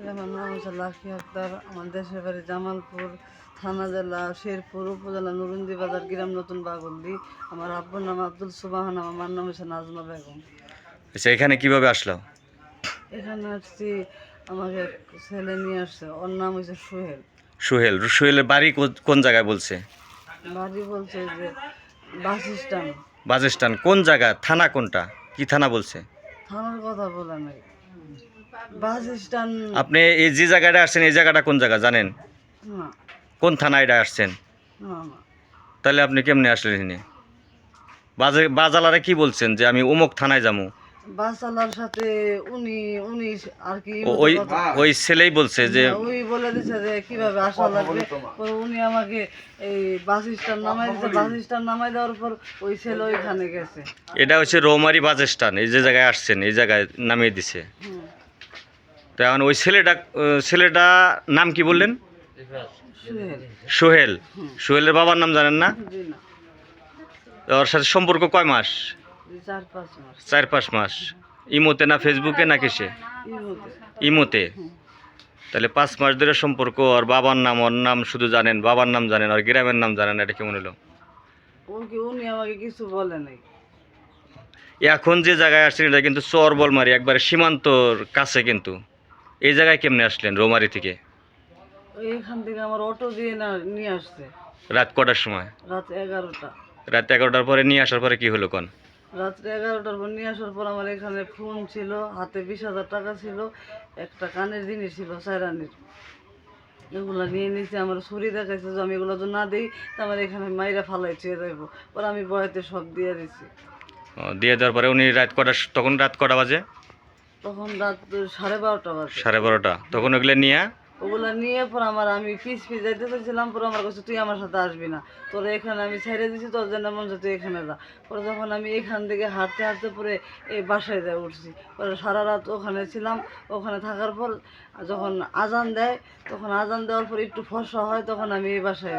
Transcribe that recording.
আমার নাম হচ্ছে আক্তার আমার দেশের বাড়ি জামালপুর থানা জেলা শেরপুর উপজেলা নুরুন্দি বাজার গ্রাম নতুন বাগল্লি আমার আব্বুর নাম আব্দুল সুবাহান আমার নাম হচ্ছে নাজমা বেগম। আচ্ছা এখানে কীভাবে আসলো? এখানে আসছি আমাকে ছেলে নিয়ে আসছে ওর নাম হচ্ছে সোহেল। সুহেল সুহেলের বাড়ি কোন জায়গায় বলছে? বাড়ি বলছে যে বাস স্ট্যান্ড। বাজস্টান কোন জায়গা? থানা কোনটা? কি থানা বলছে? থানার কথা বলে নাই। বাস স্ট্যান্ড আপনি এই যে জায়গাটা আসছেন এই জায়গাটা কোন জায়গা জানেন? কোন থানায় এটা আসছেন? তাহলে আপনি কেমনে আসলেন বাজে বাজালারে কি বলছেন যে আমি অমুক থানায় যাব? বাসালার সাথে উনি উনি আর কি ওই কথা- ওই ছেলেই বলছে যে ওই বলে দিছে যে কীভাবে আসা লাগবে। উনি আমাকে এই বাস স্ট্যান্ড নামাই দিছে। বাস স্ট্যান্ড নামাই দেওয়ার পর ওই ছেলে ওইখানে গেছে। এটা হচ্ছে রৌমারি বাজস্টান এই যে জায়গায় আসছেন এই জায়গায় নামিয়ে দিছে। তো এখন ওই ছেলেটা ছেলেটা নাম কি বললেন? সোহেল। সোহেলের বাবার নাম জানেন না? ওর সাথে সম্পর্ক কয় মাস? চার পাঁচ মাস। ইমোতে না ফেসবুকে না কিসে? ইমোতে। তাহলে পাঁচ মাস ধরে সম্পর্ক আর বাবার নাম, ওর নাম শুধু জানেন, বাবার নাম জানেন আর গ্রামের নাম জানেন, এটা কেমন হলো? এখন যে জায়গায় আসছেন, এটা কিন্তু চর বলমারি, একবারে সীমান্তর কাছে কিন্তু। এই জায়গায় কেমনে আসলেন রৌমারি থেকে? এইখান থেকে আমার অটো দিয়ে না নিয়ে আসছে। রাত কটার সময়? রাত এগারোটা। রাত এগারোটার পরে নিয়ে আসার পরে কি হলো কোন? রাত্রে এগারোটার পর নিয়ে আসার পর আমার এখানে ফোন ছিল হাতে বিশ হাজার টাকা ছিল একটা কানের জিনিস ছিল সাইরানির এগুলো নিয়ে নিয়েছে আমার ছুরি দেখাইছে যে আমি এগুলো তো না দিই তো আমার এখানে মাইরা ফালাই চেয়ে যাইব। পরে আমি বয়াতে সব দিয়ে দিছি। দিয়ে দেওয়ার পরে উনি রাত কটা তখন রাত কটা বাজে? তখন রাত সাড়ে বারোটা বাজে। সাড়ে বারোটা। তখন ওগুলো নিয়ে? ওগুলা নিয়ে পর আমার আমি পিস পিস যাইতে চাইছিলাম পরে আমার কাছে তুই আমার সাথে আসবি না। তোর এখানে আমি ছেড়ে দিছি তোর জন্য মন তুই এখানে যা। পরে যখন আমি এখান থেকে হাঁটতে হাঁটতে পরে এই বাসায় যায় উঠছি। পরে সারা রাত ওখানে ছিলাম ওখানে থাকার পর যখন আজান দেয় তখন আজান দেওয়ার পর একটু ফর্সা হয় তখন আমি এই বাসায়